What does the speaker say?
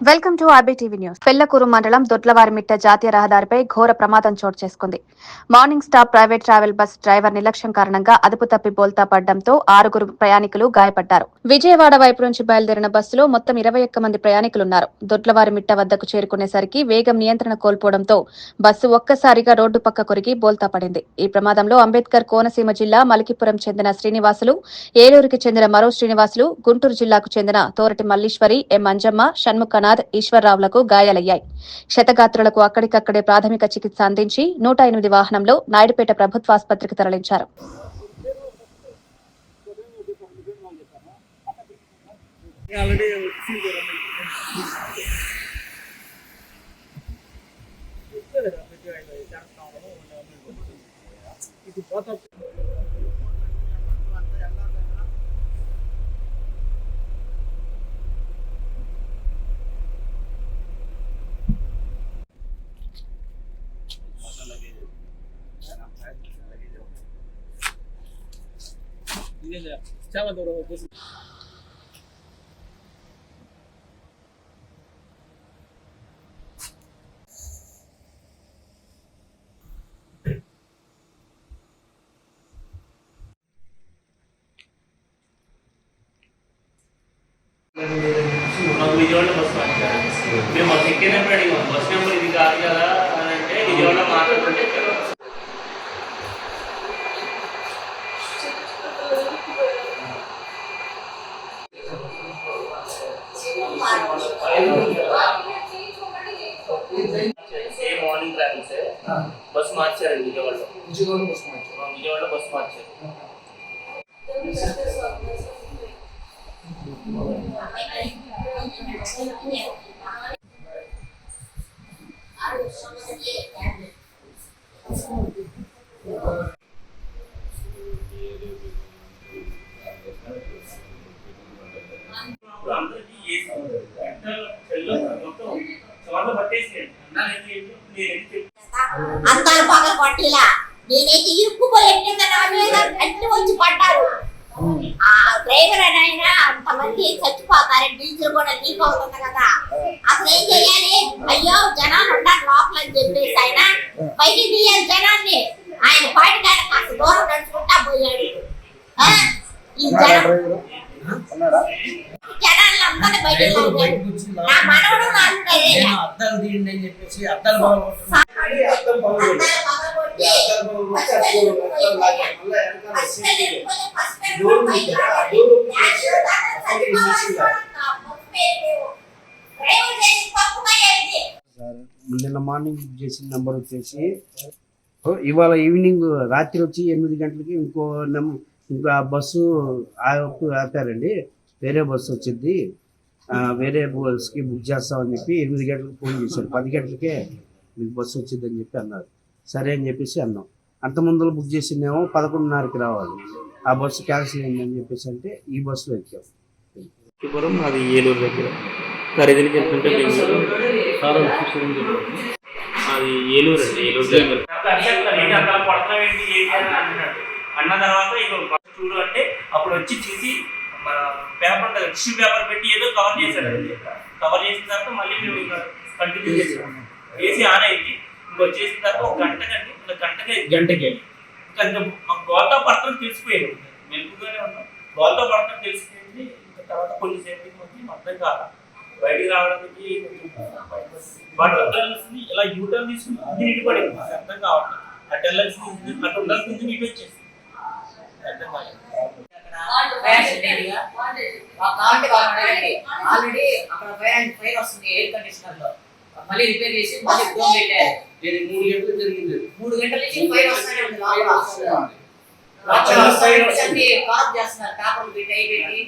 Welcome to RB TV news. Pellakuru మండలం దొడ్లవారిమిట్ట జాతీయ రహదారిపై ఘోర ప్రమాదం చోటు చేసుకుంది. Morning stop private travel bus driver నిర్లక్ష్యం కారణంగా అదుపు తప్పి బోల్తా పడడంతో ఆరుగురు ప్రయాణికులు గాయపడ్డారు. విజయవాడ వైపు నుంచి బయలుదేరిన బస్సులో మొత్తం ఇరవై ఒక్క మంది ప్రయాణికులున్నారు. దొడ్లవారిమిట్ట వద్దకు చేరుకునేసరికి వేగం నియంత్రణ కోల్పోవడంతో బస్సు ఒక్కసారిగా రోడ్డు పక్క కొరిగి బోల్తా పడింది. ఈ ప్రమాదంలో అంబేద్కర్ కోనసీమ జిల్లా మలికిపురం చెందిన శ్రీనివాసులు ఏలూరుకి చెందిన మరో శ్రీనివాసులు గుంటూరు జిల్లాకు చెందిన తోరటి మల్లీశ్వరి ఎం అంజమ్మ విశ్వనాథ్ ఈశ్వరరావులకు గాయాలయ్యాయి. క్షతగాత్రులకు అక్కడికక్కడే ప్రాథమిక చికిత్స అందించి నూట ఎనిమిది వాహనంలో నాయుడుపేట ప్రభుత్వాసుపత్రికి తరలించారు. చాలా దూరం వచ్చేసి మాకు విజయవాడ బస్ మార్చారు మేము మాకు ఎక్కినప్పుడు అడిగాం బస్ నెంబర్ ఇది కాదు కదా అని అంటే విజయవాడ మాట్లాడుతుంటే మార్నింగ్ ట్రావెల్స్ బస్ మార్చారు విజయవాడలో విజయవాడ కోసం వచ్చారు. మా విజయవాడలో బస్ మార్చారు ఇప్పుడు అంతాలు పగ కొట్టిలా నేనైతే ఇరుక్కుపోయి నా మీద అట్టి వచ్చి పడ్డారు. ఆ డ్రైవర్ అని ఆయన అంతమంది చచ్చిపోతారు. డీజిల్ కూడా లీక్ అవుతుంది కదా. అసలు ఏం చేయాలి? అయ్యో జనాలు ఉండాలి లోపల అని చెప్పేసి ఆయన పైకి తీయాలి జనాన్ని. ఆయన పాటి కాడ కాస్త దూరం నడుచుకుంటా పోయాడు. ఈ జనం. నా మనవడు. నేను అద్దాలు తీయండి అని చెప్పేసి అద్దాలు పగలగొట్టి, పగలగొట్టి, అద్దాలు పగలగొట్టి అద్దాలు. మళ్ళా వెనకాల సీట్ డోర్. డోర్ ఓపెన్ చేసి నిన్న మార్నింగ్ బుక్ చేసిన నెంబర్ వచ్చేసి ఇవాళ ఈవినింగ్ రాత్రి వచ్చి ఎనిమిది గంటలకి ఇంకో నెం ఇంకో ఆ బస్సు ఆపు ఆపారండి. వేరే బస్సు వచ్చింది. వేరే బస్కి బుక్ చేస్తామని చెప్పి ఎనిమిది గంటలకు ఫోన్ చేశారు. పది గంటలకే మీకు బస్సు వచ్చిందని చెప్పి అన్నారు. సరే అని చెప్పేసి అన్నాం. అంత ముందర బుక్ చేసిందేమో పదకొండున్నరకి రావాలి. ఆ బస్సు క్యాన్సిల్ అయిందని చెప్పేసి అంటే ఈ బస్సులో ఎక్కాం. పురం అది ఏలూరు దగ్గర. ఖరీదులకి వెళ్తుంటే అది ఏలూరు అండి ఏలూరు దగ్గర. అన్న తర్వాత చూడు అంటే అప్పుడు వచ్చి చూసి మన పేపర్ టిష్యూ పేపర్ పెట్టి ఏదో కవర్ చేశారు కవర్ చేసిన తర్వాత మళ్ళీ మేము ఇంకా కంటిన్యూ చేసాం ఏసీ ఆన్ అయింది. ఇంక వచ్చేసిన తర్వాత ఒక గంట కంటే ఒక గంటకి గంటకి. ఇంకా ఇంకా మాకు గోల్తో పడతాం తెలిసిపోయాడు మెలుపుగానే ఉన్నాం. గోల్తో పడతాం తెలిసిపోయింది. ఇంకా తర్వాత కొన్ని సేపటికి వచ్చి అర్థం కాల. బయటికి రావడానికి వాటి ఉండాల్సింది ఇలా యూటర్న్ తీసుకుని ఇది ఇటు పడింది అర్థం కావట్లేదు. అటు వెళ్ళాల్సింది అటు ఉండాల్సింది ఇటు వచ్చేసి అర్థం కాలేదు. ఆల్రెడీ అక్కడ ఫైర్ ఫైర్ వస్తుంది ఎయిర్ కండిషనర్లో. మళ్ళీ రిపేర్ చేసి మళ్ళీ పెట్టారు. మూడు గంటలు జరిగింది. మూడు గంటల నుంచి ఫైర్ వస్తుంది. కాప్ చేస్తున్నారు. పెట్టి.